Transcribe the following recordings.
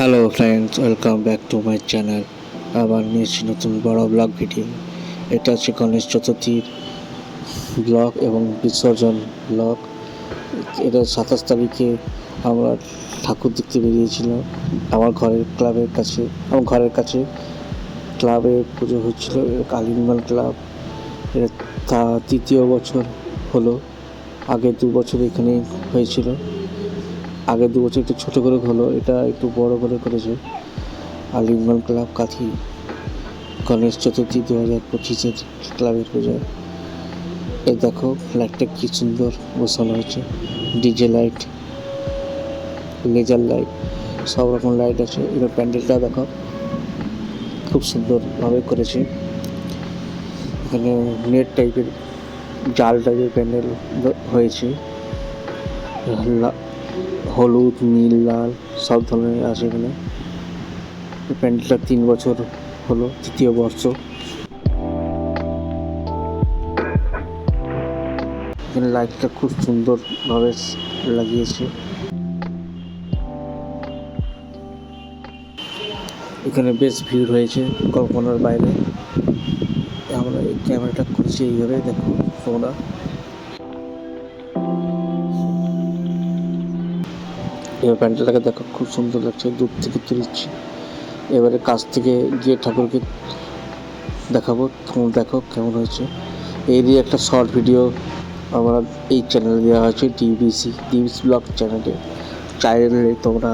Hello friends welcome back to my channel আবার নিয়েছি নতুন বড় ব্লগ ভিডিও এটা হচ্ছে গণেশ চতুর্থীর ব্লগ এবং বিসর্জন ব্লগ এটা সাতাশ তারিখে আমরা ঠাকুর দেখতে বেরিয়েছিলাম আমার ঘরের ক্লাবের কাছে, আমার ঘরের কাছে ক্লাবে পুজো হচ্ছিল কালিম্বাল ক্লাব তা, তৃতীয় বছর হলো, আগে দু বছর এখানে হয়েছিল। আগে দু বছর একটু ছোটো করে হলো, এটা একটু বড় করে করেছে। আলিঙ্গন ক্লাব কাথি গণেশ চতুর্থী দু হাজার পঁচিশের ক্লাবের পুজো। এই দেখো লাইটটা কী সুন্দর বসানো হয়েছে। ডিজে লাইট লেজার লাইট সব রকম লাইট আছে। এবার প্যান্ডেলটা দেখো, খুব সুন্দরভাবে করেছে। এখানে নেট টাইপের জাল টাইপের প্যান্ডেল হয়েছে। হলুদ, নীল, লাল, সব ধরনের আছে এখানে। প্যান্ডেলটা তিন বছর হলো, তৃতীয় বর্ষ। এখানে লাইটটা খুব সুন্দরভাবে লাগিয়েছে। এখানে বেশ ভিড় হয়েছে কল্পনার বাইরে। আমরা এই ক্যামেরাটা করছি এইভাবে দেখো তোমরা। এবার প্যান্ডেলটাকে দেখো, খুব সুন্দর লাগছে, দূর থেকে তুলছি এবারে কাছ থেকে গিয়ে ঠাকুরকে দেখাবো, তোমরা দেখো কেমন হয়েছে। এই দিয়ে একটা শর্ট ভিডিও আমরা এই চ্যানেলে দেওয়া হয়েছে ডিবিসি ডিবিসি ব্লগ চ্যানেলে চাইলে তোমরা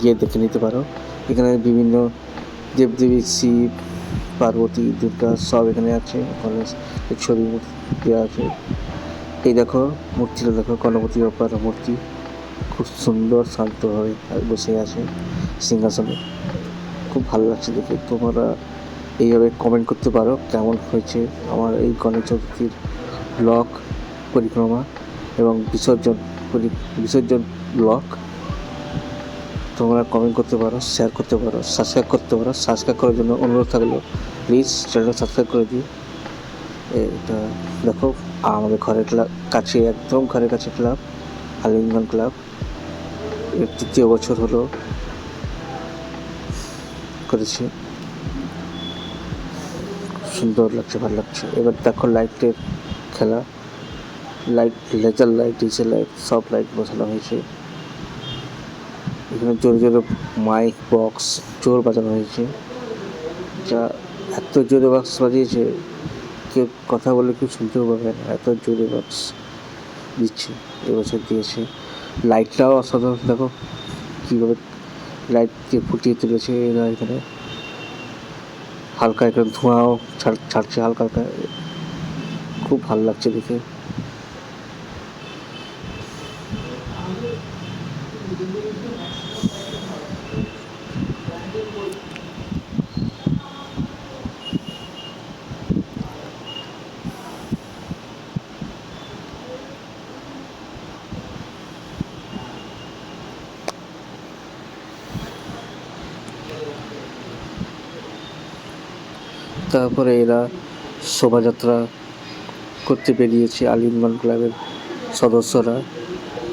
গিয়ে দেখে নিতে পারো। এখানে বিভিন্ন দেবদেবী, শিব, পার্বতী, দুর্গা সব এখানে আছে, গণেশ, ছবি মূর্তি দেওয়া আছে। এই দেখো, মূর্তিটা দেখো, গণপতি বাপ্পার মূর্তি। খুব সুন্দর শান্তভাবে বসে আছে সিংহাসনে। খুব ভালো লাগছে দেখে। তোমরা এইভাবে কমেন্ট করতে পারো কেমন হয়েছে আমার এই গণেশ চতুর্থীর ব্লক পরিক্রমা এবং বিসর্জন বিসর্জন ব্লক তোমরা কমেন্ট করতে পারো শেয়ার করতে পারো সাবস্ক্রাইব করতে পারো। সাবস্ক্রাইব করার জন্য অনুরোধ থাকল প্লিজ চ্যানেলটা সাবস্ক্রাইব করে দিও। এটা দেখো, আমাদের ঘরের ক্লাব কাছে, একদম ঘরের কাছে ক্লাব আলিঙ্গন ক্লাব তৃতীয় বছর হলো করেছি। সুন্দর লাগছে, ভালো লাগছে। এবার দেখো লাইটের খেলা। Light, laser light, DJ light, সব লাইট বসানো হয়েছে। এখানে জোরে জোরে মাইক, বক্স, জোর বাজানো হয়েছে। যা এত জোরে বক্স বাজিয়েছে, কেউ কথা বলে কেউ শুনতেও পাবে না। এত জোরে বক্স দিচ্ছে, এবছর দিয়েছে। লাইটটাও অসাধারণ, দেখো কীভাবে লাইট দিয়ে ফুটিয়ে তুলেছে এরা এখানে। হালকা এখানে ধোঁয়াও ছাড়, ছাড়ছে হালকা হালকা খুব ভালো লাগছে দেখে। তারপরে এরা শোভাযাত্রা করতে বেরিয়েছে আলিমগঞ্জ ক্লাবের সদস্যরা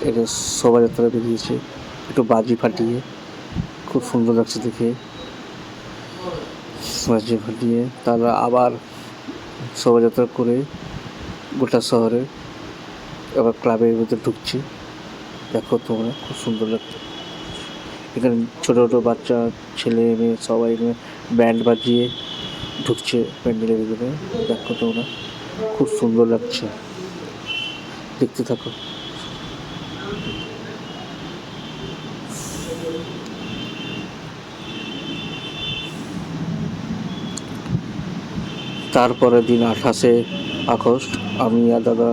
এরা শোভাযাত্রা বেরিয়েছে। একটু বাজি ফাটিয়ে, খুব সুন্দর লাগছে দেখে। বাজি ফাটিয়ে তারা আবার শোভাযাত্রা করে গোটা শহরে আবার ক্লাবের মধ্যে ঢুকছে। দেখো তোমরা, খুব সুন্দর লাগছে। এখানে ছোটো ছোটো বাচ্চা, ছেলে মেয়ে, সবাই ব্যান্ড বাজিয়ে ঢুকছে প্যান্ডেলের ভিতরে। দেখো তোমরা, খুব সুন্দর লাগছে। দেখতে থাকো। তারপরের দিন আঠাশে আগস্ট আমি আর দাদা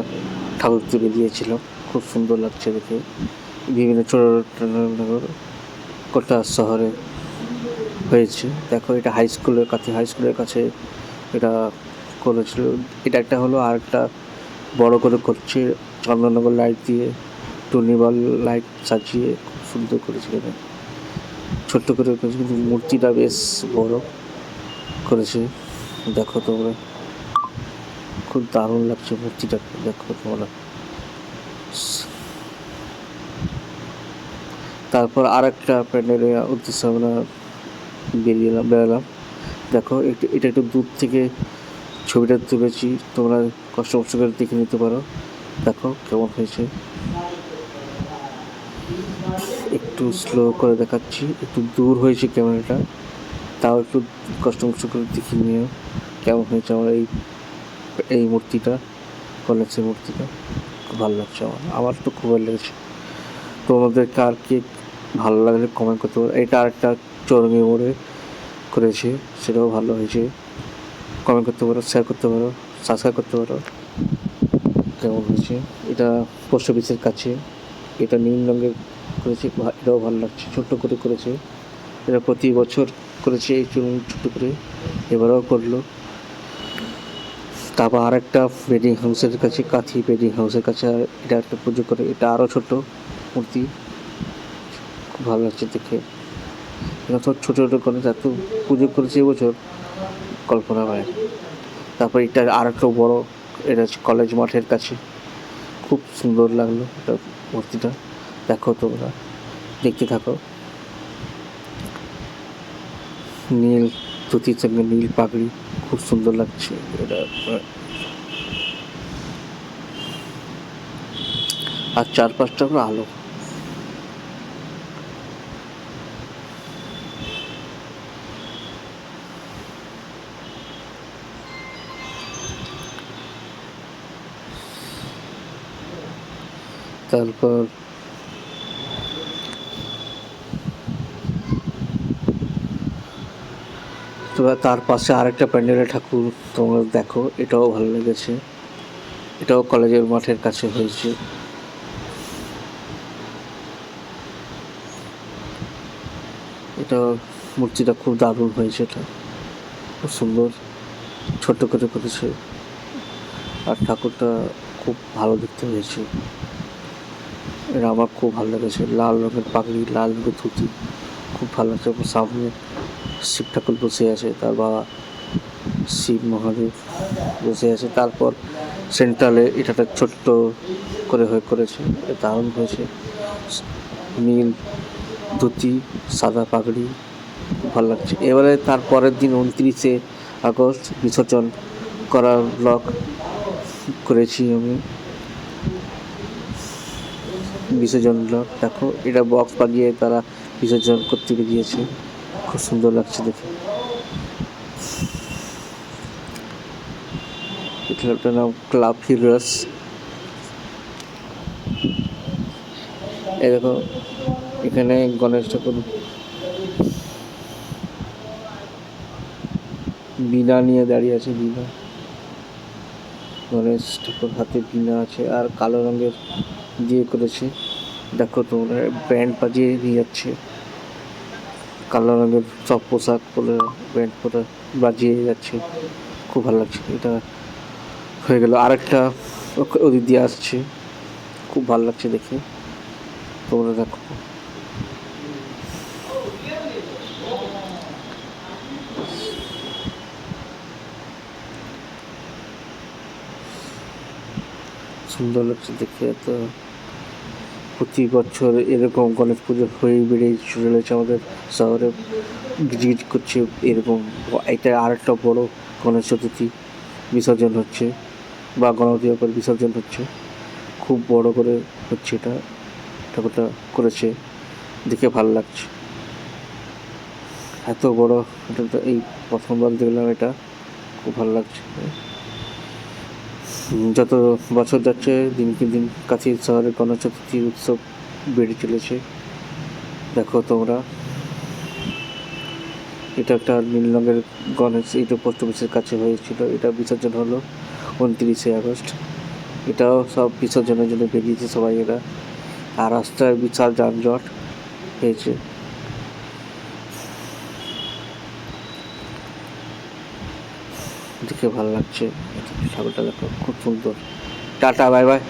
ঠাকুর তুলে দিয়েছিলাম। খুব সুন্দর লাগছে দেখে। বিভিন্ন ছোটো গোটা শহরে হয়েছে। দেখো, এটা হাই স্কুলের কাছে হাই স্কুলের কাছে এটা করেছিল এটা একটা হলো আর একটা বড় করে করছে চন্দননগর লাইট দিয়ে। টুনিবল লাইট সাজিয়ে খুব সুন্দর করেছে এটা। ছোট্ট করে করেছে, কিন্তু মূর্তিটা বেশ বড় করেছে। দেখো তোমরা, খুব দারুণ লাগছে মূর্তিটা, দেখো তোমরা। তারপর আর একটা প্যান্ডেলের উদ্দেশ্য আমরা বেরিয়ে এলাম, বেরালাম। দেখো, একটু, এটা একটু দূর থেকে ছবিটা তুলেছি তোমরা কষ্ট কষ্ট করে দেখে নিতে পারো। দেখো কেমন হয়েছে। একটু স্লো করে দেখাচ্ছি। একটু দূর হয়েছে ক্যামেরাটা। তাও একটু কষ্ট কষ্ট করে দেখে নিও কেমন হয়েছে আমার এই এই মূর্তিটা, কলেজের মূর্তিটা। খুব ভালো লাগছে আমার। আমার তো খুব ভালো লেগেছে। তোমাদের কার কে ভালো লাগলে কমেন্ট করতে পারো। এটা আরেকটা চরঙ্গি মোড়ে করেছে, সেটাও ভালো হয়েছে। কমেন্ট করতে পারো শেয়ার করতে পারো সাবস্ক্রাইব করতে পারো। কেমন হয়েছে? এটা পোস্ট অফিসের কাছে, এটা নীল রঙের করেছে এটাও ভালো লাগছে, ছোট্ট করে করেছে। এটা প্রতি বছর করেছে, এই চুন ছোট করে। এবারেও করল। তারপর আর একটা বেডিং হাউসের কাছে, কাঁথি বেডিং হাউসের কাছে, এটা একটা পুজো করে, এটা আরও ছোট মূর্তি। খুব ভালো লাগছে দেখে। সব ছোটো ছোটো করে এত পুজো করেছে এবছর কল্পনা হয় তারপর এটা আর একটা বড়, এটা কলেজ মাঠের কাছে। খুব সুন্দর লাগল এটা মূর্তিটা। দেখো তোমরা, দেখতে থাকো। নীল ধুতির সঙ্গে নীল পাগড়ি, খুব সুন্দর লাগছে এটা। আর চারপাশটা পুরো আলো। তারপর তার পাশে আরেকটা প্যান্ডেলের ঠাকুর তোমরা দেখো, এটাও ভালো লেগেছে। এটাও কলেজের মাঠের কাছে হয়েছে। এটা মূর্তিটা খুব দারুণ হয়েছে এটা। খুব সুন্দর, ছোট্ট করে করেছে। আর ঠাকুরটা খুব ভালো দেখতে হয়েছে। এটা আমার খুব ভালো লেগেছে। লাল রঙের পাগড়ি, লাল রঙের ধুতি খুব ভালো লাগছে। সামনে শিব ঠাকুর বসে আছে, তার বাবা শিব মহাদেব বসে আছে। তারপর সেন্ট্রালে এটা একটা ছোট্ট করে হয়ে করেছে দারুণ হয়েছে। নীল ধুতি, সাদা পাগড়ি, খুব ভালো লাগছে। এবারে তার পরের দিন উনত্রিশে আগস্ট বিসর্জন করার ব্লগ করেছি আমি। বিসর্জন দেখো, এটা বক্স বাজিয়ে তারা বিসর্জন করতে বেরিয়েছে খুব সুন্দর লাগছে দেখে। ক্লাবটার নাম ক্লাব হিরোস এই দেখো, এখানে গণেশ ঠাকুর। বীণা নিয়ে দাঁড়িয়ে আছে, বীণা। গণেশ ঠাকুর হাতে বীণা আছে, আর কালো রঙের দিয়ে করেছে। দেখো তোমরা ব্যান্ড বাজিয়ে নিয়ে যাচ্ছে। কালো রঙের সব পোশাক পরে ব্যান্ড পরে বাজিয়ে যাচ্ছে। খুব ভালো লাগছে, এটা হয়ে গেল। আরেকটা ওদিক দিয়ে আসছে। খুব ভালো লাগছে দেখে। তোমরা দেখো। সুন্দর লাগছে দেখে তো প্রতি বছর এরকম গণেশ পুজো হয়ে বেড়েই চলেছে আমাদের শহরে। গিজগিজ করছে এরকম এটা আর একটা বড়ো গণেশ চতুর্থী বিসর্জন হচ্ছে বা গণপতি বাপ্পার বিসর্জন হচ্ছে। খুব বড় করে হচ্ছে এটা। ঠাকুরটা করেছে। দেখে ভালো লাগছে। এত বড় এটা এই প্রথমবার দেখলাম এটা। খুব ভালো লাগছে। যত বছর যাচ্ছে দিনকে দিন কাছে শহরের গণেশ চতুর্থী উৎসব বেড়ে চলেছে। দেখো তোমরা। এটা একটা নীল রঙের গণেশ এটা পোস্ট অফিসের কাছে হয়েছিল, এটা বিসর্জন হলো উনত্রিশে আগস্ট। এটাও সব বিসর্জনের জন্য বেরিয়েছে সবাই এরা। আর রাস্তায় বিশাল যানজট হয়েছে। দেখে ভালো লাগছে। সাগরটা দেখো খুব সুন্দর। Tata bye bye.